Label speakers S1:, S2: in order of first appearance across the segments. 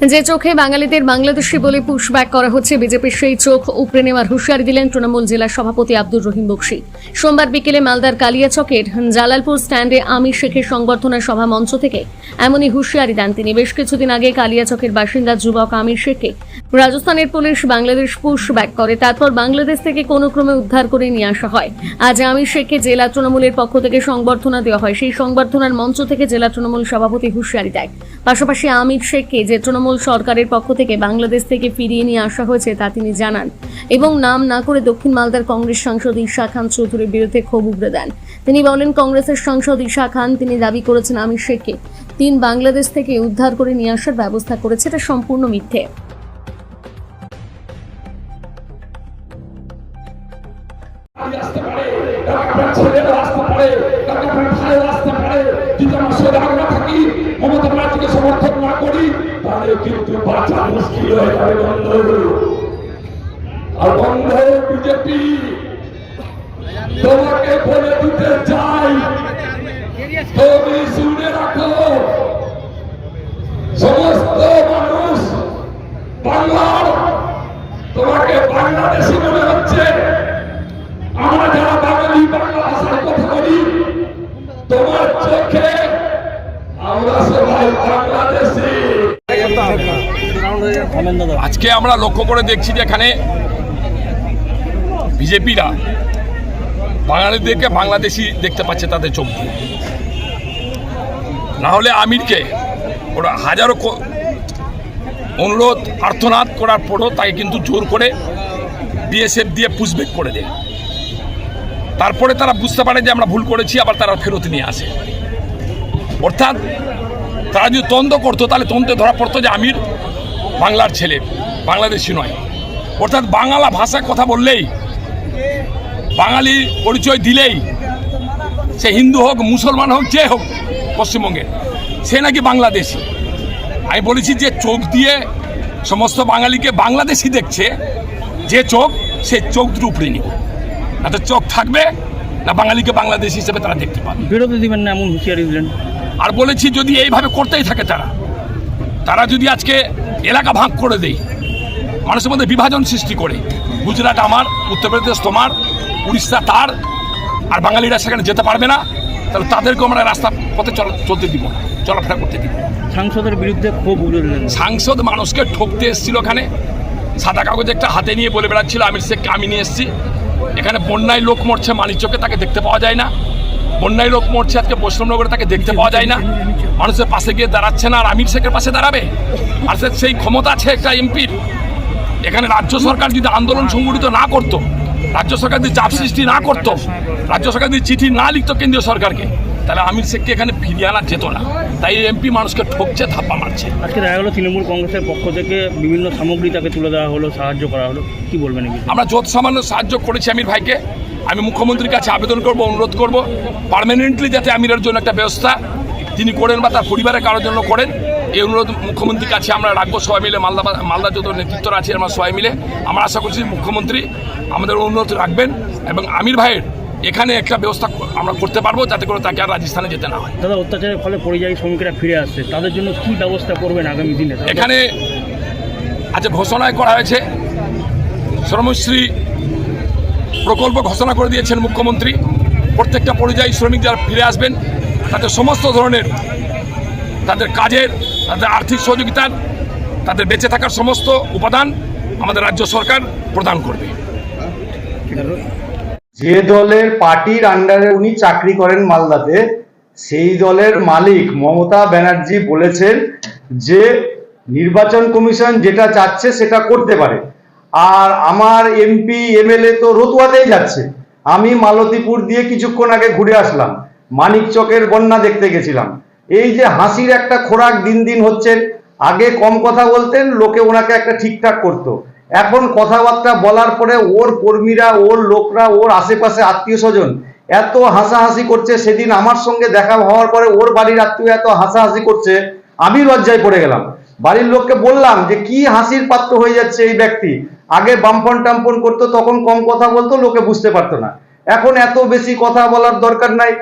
S1: যে চোখে বাঙালিদের বাংলাদেশি বলে পুশব্যাক করা হচ্ছে, বিজেপির সেই চোখ উপড়ে নেওয়ার হুঁশিয়ারি দিলেন তৃণমূল জেলা সভাপতি আব্দুর রহিম বক্সি। সোমবার বিকেলে মালদার কালিয়াচকের জালালপুর স্ট্যান্ডে আমির শেখের সংবর্ধনা সভা মঞ্চ থেকে এমনই হুঁশিয়ারি দেন তিনি। বেশ কিছুদিন আগে কালিয়াচকের বাসিন্দা যুবক আমির শেখকে রাজস্থানের পুলিশ বাংলাদেশ পুশব্যাক করে, তারপর বাংলাদেশ থেকে কোনো ক্রমে উদ্ধার করে নিয়ে আসা হয়। আজ আমির শেখকে জেলা তৃণমূলের পক্ষ থেকে সংবর্ধনা দেওয়া হয়। সেই সংবর্ধনার মঞ্চ থেকে জেলা তৃণমূল সভাপতি হুঁশিয়ারি দেয়। পাশাপাশি আমির শেখকে যে তৃণমূল সরকারের পক্ষ থেকে বাংলাদেশ থেকে ফিরিয়ে নিয়ে আসা হয়েছে তা তিনি জানান। এবং নাম না করে দক্ষিণ মালদার কংগ্রেস সাংসদ ঈশা খান চৌধুরীর বিরুদ্ধে ক্ষোভ উগড়ে দেন। তিনি বলেন, কংগ্রেসের সাংসদ ঈশা খান, তিনি দাবি করেছেন, আমি শেখকে তিন বাংলাদেশ থেকে উদ্ধার করে নিয়ে আসার ব্যবস্থা করেছে, এটা সম্পূর্ণ মিথ্যে।
S2: তোমাকে বলে দিতে চাই। তুমি শুনে রাখো, সমস্ত মানুষ বাংলার, তোমাকে বাংলাদেশি মনে হচ্ছে। আমরা যারা বাঙালি বাংলা ভাষায় কথা
S3: আজকে আমরা লক্ষ্য করে দেখছি যে এখানে বিজেপিরা বাঙালিদেরকে বাংলাদেশি দেখতে পাচ্ছে তাদের চোখ না হলে আমিরকে ওরা হাজারো অনুরোধ আর্থনাদ করার পরও তাকে কিন্তু জোর করে বিএসএফ দিয়ে পুষবেক করে দেয়। তারপরে তারা বুঝতে পারে যে আমরা ভুল করেছি, আবার তারা ফেরত নিয়ে আসে। অর্থাৎ তারা যদি তন্দ করতো, তাহলে তন্তে ধরা পড়তো যে আমির বাংলার ছেলে বাংলাদেশি নয়। অর্থাৎ বাংলা ভাষায় কথা বললেই বাঙালি পরিচয় দিলেই সে হিন্দু হোক মুসলমান হোক যে হোক পশ্চিমবঙ্গে সে নাকি বাংলাদেশি। আমি বলেছি যে চোখ দিয়ে সমস্ত বাঙালিকে বাংলাদেশি দেখছে যে চোখ সে চোখ দুটো উপরে নিব। না তো চোখ থাকবে না বাঙালিকে বাংলাদেশি হিসেবে তারা দেখতে পাবে।
S4: বিরতি দিবেন না এমন হুঁশিয়ারি দিলেন।
S3: আর বলেছি যদি এইভাবে করতেই থাকে তারা তারা যদি আজকে এলাকা ভাগ করে দেই। মানুষের মধ্যে বিভাজন সৃষ্টি করে। গুজরাট আমার উত্তরপ্রদেশ তোমার উড়িষ্যা তার আর বাঙালিরা সেখানে যেতে পারবে না। তাহলে তাদেরকে আমরা রাস্তা পথে চল চলতে দিব না চলাফেরা করতে দিব
S4: সাংসদের বিরুদ্ধে উগড়ে
S3: সাংসদ মানুষকে ঠকতে এসেছিল ওখানে। সাদা কাগজ একটা হাতে নিয়ে বলে বেড়াচ্ছিল আমির শেখকে আমি নিয়ে এসেছি। এখানে বন্যায় লোক মরছে মানিকচকে তাকে দেখতে পাওয়া যায় না। বন্যায় লোক মরছে আজকে বৈষ্ণবনগরে তাকে দেখতে পাওয়া যায় না। মানুষের পাশে গিয়ে দাঁড়াচ্ছে না আর আমির শেখের পাশে দাঁড়াবে? আর সে- সেই ক্ষমতা আছে একটা এমপির এখানে রাজ্য সরকার যদি আন্দোলন সংগঠিত না করতো রাজ্য সরকার যদি চাপ সৃষ্টি না করতো রাজ্য সরকার যদি চিঠি না লিখত কেন্দ্রীয় সরকারকে তাহলে আমির শেখকে এখানে ফিরিয়ে আনা যেত না। তাই এমপি মানুষকে ঠকছে ধাপ্পা মারছে।
S4: আজকে দেখা গেলো তৃণমূল কংগ্রেসের পক্ষ থেকে বিভিন্ন সামগ্রী তাকে তুলে দেওয়া হলো সাহায্য করা হলো। কি বলবেন
S3: আমরা যত সামান্য সাহায্য করেছি আমির ভাইকে আমি মুখ্যমন্ত্রীর কাছে আবেদন করব অনুরোধ করব পার্মানেন্টলি যাতে আমিরের জন্য একটা ব্যবস্থা তিনি করেন বা তার পরিবারের কারোর জন্য করেন এই অনুরোধ মুখ্যমন্ত্রীর কাছে আমরা রাখব। সবাই মিলে মালদা মালদা যত নেতৃত্বরা আছে আমরা সবাই মিলে আমরা আশা করছি মুখ্যমন্ত্রী আমাদের অনুরোধ রাখবেন এবং আমির ভাইয়ের এখানে একটা ব্যবস্থা আমরা করতে পারব যাতে করে তাকে আর রাজস্থানে যেতে না হয়।
S4: দাদা অত্যাচারের ফলে পরিযায়ী শ্রমিকেরা ফিরে আসছে। তাদের জন্য কি ব্যবস্থা করবেন আগামী দিনে?
S3: এখানে আজ ঘোষণায় করা হয়েছে শ্রমশ্রী প্রকল্প ঘোষণা করে দিয়েছেন মুখ্যমন্ত্রী। প্রত্যেকটা পরিযায়ী শ্রমিক যারা ফিরে আসবেন, তাদের সমস্ত ধরনের তাদের কাজের, তাদের আর্থিক সহযোগিতার, তাদের বেঁচে থাকার সমস্ত উপাদান আমাদের রাজ্য সরকার প্রদান করবে।
S5: যে দলের পার্টির আন্ডারে উনি চাকরি করেন মালদাতে, সেই দলের মালিক মমতা ব্যানার্জি বলেছেন যে, নির্বাচন কমিশন যেটা চাচ্ছে সেটা করতে পারে। আর আমার এমপি এমএলএ তো রতুয়াতেই যাচ্ছে। আমি মালতীপুর দিয়ে কিছুক্ষণ আগে ঘুরে আসলাম। মানিক চকের বন্যা দেখতে গেছিলাম। এই যে হাসির একটা খোরাক দিন দিন হচ্ছেন আগে কম কথা বলতেন, লোকে ওনাকে একটা ঠিকঠাক করতো। এখন কথাবার্তা বলার পরে ওর কর্মীরা, ওর লোকরা, ওর আশেপাশে আত্মীয় স্বজন এত হাসাহাসি করছে, সেদিন আমার সঙ্গে দেখা হওয়ার পরে ওর বাড়ির আত্মীয় এত হাসাহাসি করছে, আমি লজ্জায় পড়ে গেলাম। বাড়ির লোককে বললাম যে, কি হাসির পাত্র হয়ে যাচ্ছে এই ব্যক্তি? আগে বাম্পন টাম্পন করতো, তখন কম কথা বলতো, লোকে বুঝতে পারতো না। এখন এত বেশি কথা বলার দরকার নাই।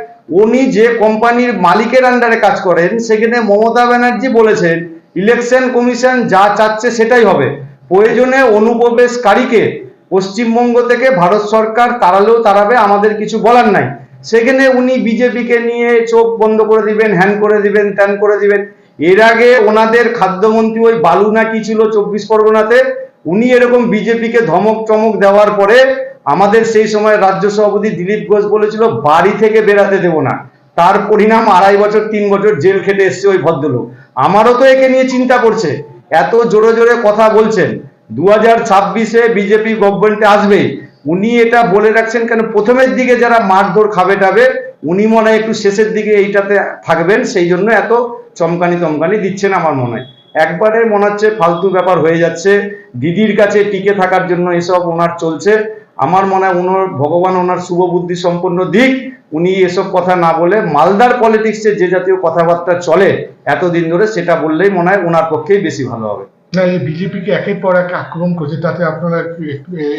S5: উনি যে কোম্পানির মালিকের আন্ডারে কাজ করেন, সেখানে মমতা ব্যানার্জি বলেছেন ইলেকশন কমিশন যা চাচ্ছে সেটাই হবে। প্রয়োজনে অনুপ্রবেশকারীকে পশ্চিমবঙ্গ থেকে ভারত সরকার তাড়ালেও তাড়াবে, আমাদের কিছু বলার নাই। সেখানে উনি বিজেপিকে নিয়ে চোখ বন্ধ করে দিবেন, হ্যান করে দিবেন, ত্যান করে দিবেন। এর আগে ওনাদের খাদ্যমন্ত্রী ওই বালু না কি ছিল চব্বিশ পরগনাতে উনি এরকম বিজেপিকে ধমক চমক দেওয়ার পরে আমাদের সেই সময় রাজ্য সভাপতি দিলীপ ঘোষ বলেছিল, বাড়ি থেকে বেরাতে দেব না। তার পরিণাম আড়াই বছর, তিন বছর জেল খেটে এসছে ওই ভদ্রলোক। আমারও তো একে নিয়ে চিন্তা করছে। এত জোরে জোরে কথা বলছেন। দু হাজার ছাব্বিশে বিজেপি গভর্নমেন্টে আসবে। উনি এটা বলে রাখছেন কেন? প্রথমের দিকে যারা মারধর খাবে টাবে, উনি মনে হয় একটু শেষের দিকে এইটাতে থাকবেন। সেই জন্য এত চমকানি চমকানি দিচ্ছেন আমার মনে হয়। একবারে মনে হচ্ছে ফালতু ব্যাপার হয়ে যাচ্ছে। দিদির কাছে টিকে থাকার জন্য এসব ওনার চলছে। আমার মনে হয় ওনার ভগবান ওনার শুভ বুদ্ধি সম্পন্ন দিক। উনি এসব কথা না বলে মালদার পলিটিক্সে যে জাতীয় কথাবার্তা চলে এতদিন ধরে সেটা বললেই মনে হয় ওনার পক্ষেই বেশি ভালো হবে।
S6: না এই বিজেপিকে একের পর এক আক্রমণ করছে তাতে আপনারা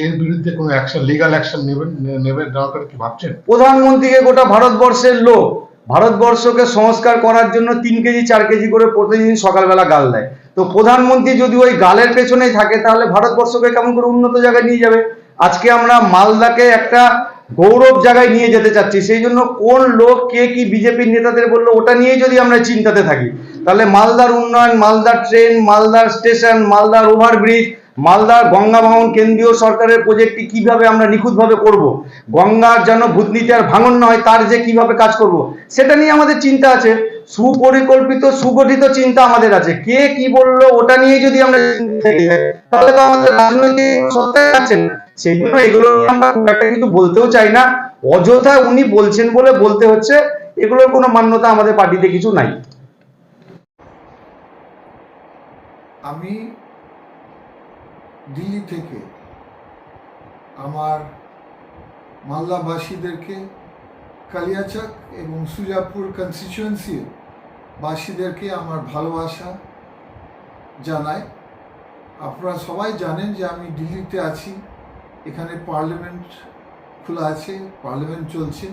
S6: এর বিরুদ্ধে কোনো অ্যাকশন লিগাল অ্যাকশন নেবেন নেবেন কথা কি ভাবছেন?
S5: প্রধানমন্ত্রীকে গোটা ভারতবর্ষের লোক ভারতবর্ষকে সংস্কার করার জন্য তিন কেজি, চার কেজি করে প্রতিদিন সকালবেলা গাল দেয়। তো প্রধানমন্ত্রী যদি ওই গালের পেছনেই থাকে, তাহলে ভারতবর্ষকে কেমন করে উন্নত জায়গায় নিয়ে যাবে? আজকে আমরা মালদাকে একটা গৌরব জায়গায় নিয়ে যেতে চাচ্ছি। সেই জন্য কোন লোক, কে কি বিজেপির নেতাদের বলল, ওটা নিয়ে যদি আমরা চিন্তাতে থাকি, তাহলে মালদার উন্নয়ন, মালদার ট্রেন, মালদার স্টেশন, মালদার ওভারব্রিজ মালদার গঙ্গা ভাঙন কেন্দ্রীয় সরকারের প্রজেক্টটি কীভাবে আমরা নিখুঁতভাবে করব? গঙ্গার যেন ভূতনীতি আর ভাঙন না হয়, তার যে কীভাবে কাজ করব? সেটা নিয়ে আমাদের চিন্তা আছে। সুপরিকল্পিত, সুগঠিত চিন্তা আমাদের আছে। কে কি বলল, ওটা নিয়ে যদি আমরা তাহলে তো আমাদের রাজনৈতিক সত্তায় আছে। না সেই জন্য এগুলো আমরা একটা কিছু বলতেও চাই না। অযথা উনি বলছেন বলে বলতে হচ্ছে, এগুলোর কোনো মান্যতা আমাদের পার্টিতে কিছু নাই।
S7: আমি দিল্লি থেকে আমার মালদাবাসীদেরকে, কালিয়াচক এবং সুজাপুর কনস্টিটিউয়েন্সির বাসীদেরকে আমার ভালোবাসা জানাই। আপনারা সবাই জানেন যে আমি দিল্লিতে আছি, এখানে পার্লামেন্ট খোলা আছে, পার্লামেন্ট চলছে।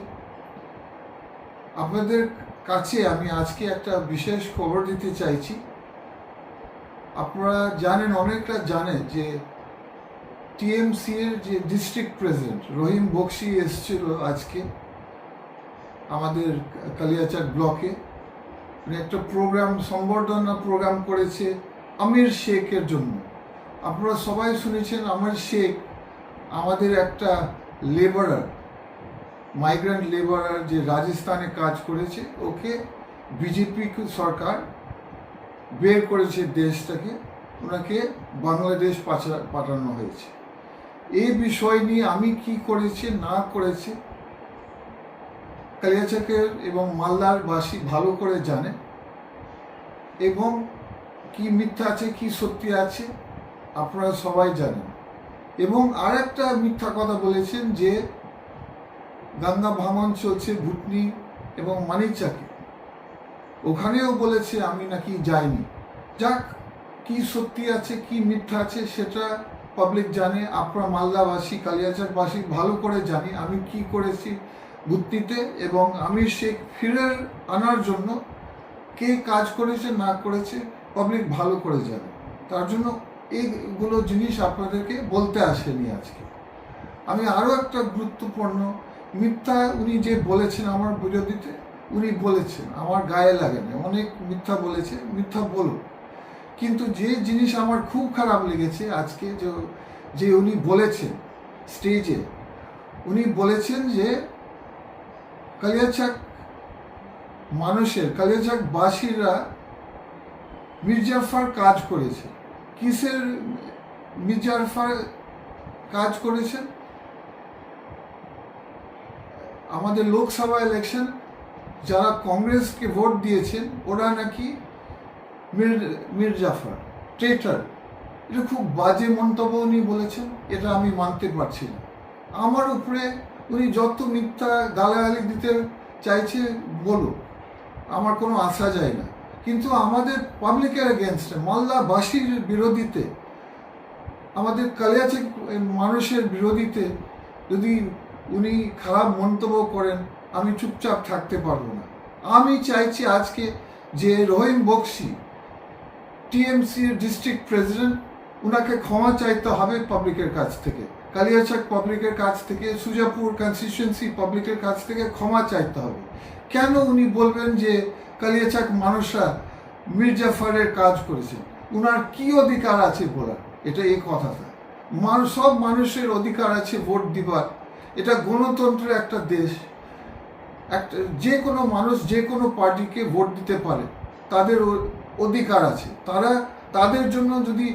S7: আপনাদের কাছে আমি আজকে একটা বিশেষ খবর দিতে চাইছি। আপনারা জানেন অনেকটা জানেন যে টিএমসি এর যে ডিস্ট্রিক্ট প্রেসিডেন্ট রহিম বক্সি এসেছিল আজকে আমাদের কালিয়াচাক ব্লকে। একটা প্রোগ্রাম সম্বর্ধনা প্রোগ্রাম করেছে আমির শেখের জন্য। আপনারা সবাই শুনেছেন আমির শেখ আমাদের একটা লেবারার মাইগ্রেন্ট লেবারার যে রাজস্থানে কাজ করেছে, ওকে বিজেপি সরকার বের করেছে দেশটাকে, ওনাকে বাংলাদেশ পাচা- পাঠানো হয়েছে। এই বিষয় নিয়ে আমি কি করেছি, না করেছি, কালিয়াচকের এবং মালদার বাসী ভালো করে জানে, এবং কি মিথ্যা আছে, কি সত্যি আছে, আপনারা সবাই জানেন। এবং আর একটা মিথ্যা কথা বলেছেন যে, গঙ্গা ভাঙন চলছে ভুটনি এবং মানিকচাকে। ওখানেও বলেছে, আমি নাকি যাইনি। যাক, কি সত্যি আছে, কি মিথ্যা আছে, সেটা পাবলিক জানে। আপনারা মালদাবাসী কালিয়াচারবাসী ভালো করে জানি আমি কি করেছি বুদ্ধিতে এবং আমি সে ফিরে আনার জন্য কে কাজ করেছে, না করেছে পাবলিক ভালো করে জানে। তার জন্য এইগুলো জিনিস আপনাদেরকে বলতে আসেনি আজকে। আমি আরও একটা গুরুত্বপূর্ণ মিথ্যা উনি যে বলেছেন আমার বিরোধীতে উনি বলেছেন, আমার গায়ে লাগে না, অনেক মিথ্যা বলেছে, মিথ্যা বলুন কিন্তু যে জিনিস আমার খুব খারাপ লেগেছে আজকে যে যে উনি বলেছেন স্টেজে, উনি বলেছেন যে কালিয়াচাক মানুষের কালিয়াচাক বাসীরা মির্জাফার কাজ করেছে। কিসের মির্জাফার কাজ করেছেন? আমাদের লোকসভা ইলেকশন যারা কংগ্রেসকে ভোট দিয়েছেন, ওরা নাকি মির মির্জাফর ট্রেটার এটা খুব বাজে মন্তব্য উনি বলেছেন, এটা আমি মানতে পারছি না। আমার উপরে উনি যত মিথ্যা গালাগালি দিতে চাইছে, বলুক, আমার কোনো আশা যায় না। কিন্তু আমাদের পাবলিকের এগেনস্টে মালদাবাসীর বিরোধীতে, আমাদের কালিয়াচে মানুষের বিরোধীতে যদি উনি খারাপ মন্তব্য করেন আমি চুপচাপ থাকতে পারব না। আমি চাইছি আজকে যে Rahim Bakshi, TMC district president ওনাকে ক্ষমা চাইতে হবে পাবলিকের কাছ থেকে। কালিয়াচক পাবলিকের কাছ থেকে, সুজাপুর কনস্টিটিউয়েন্সি পাবলিকের কাছ থেকে ক্ষমা চাইতে হবে। কেন উনি বলবেন যে কালিয়াচক মানুষরা মির্জাফারের কাজ করেছে উনার কি অধিকার আছে বলার? এটা এই কথাটা মানুষ, সব মানুষের অধিকার আছে ভোট দিবার। এটা গণতন্ত্রের একটা দেশ। একটা যে কোনো মানুষ যে কোনো পার্টিকে ভোট দিতে পারে, তাদের অধিকার আছে। তারা, তাদের জন্য যদি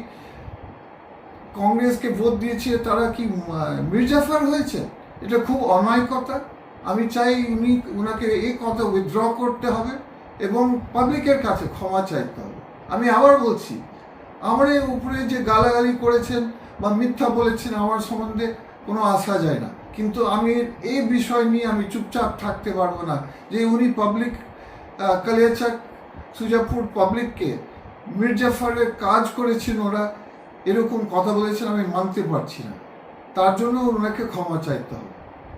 S7: কংগ্রেসকে ভোট দিয়েছে, তারা কি মির্জাফার হয়েছে? এটা খুব অন্যায় কথা আমি চাই উনি ওনাকে এই কথা উইথড্র করতে হবে এবং পাবলিকের কাছে ক্ষমা চাইতে হবে। আমি আবার বলছি আমার উপরে যে গালাগালি করেছেন বা মিথ্যা বলেছেন, আমার সম্বন্ধে কোনো আসা যায় না। কিন্তু আমি এই বিষয় নিয়ে আমি চুপচাপ থাকতে পারব না যে উনি পাবলিক কালিয়াচাক, সুজাপুর পাবলিককে মির্জাফারের কাজ করেছেন ওরা, এরকম কথা বলেছেন আমি মানতে পারছি না। তার জন্য ওনাকে ক্ষমা চাইতে হবে।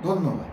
S7: ধন্যবাদ।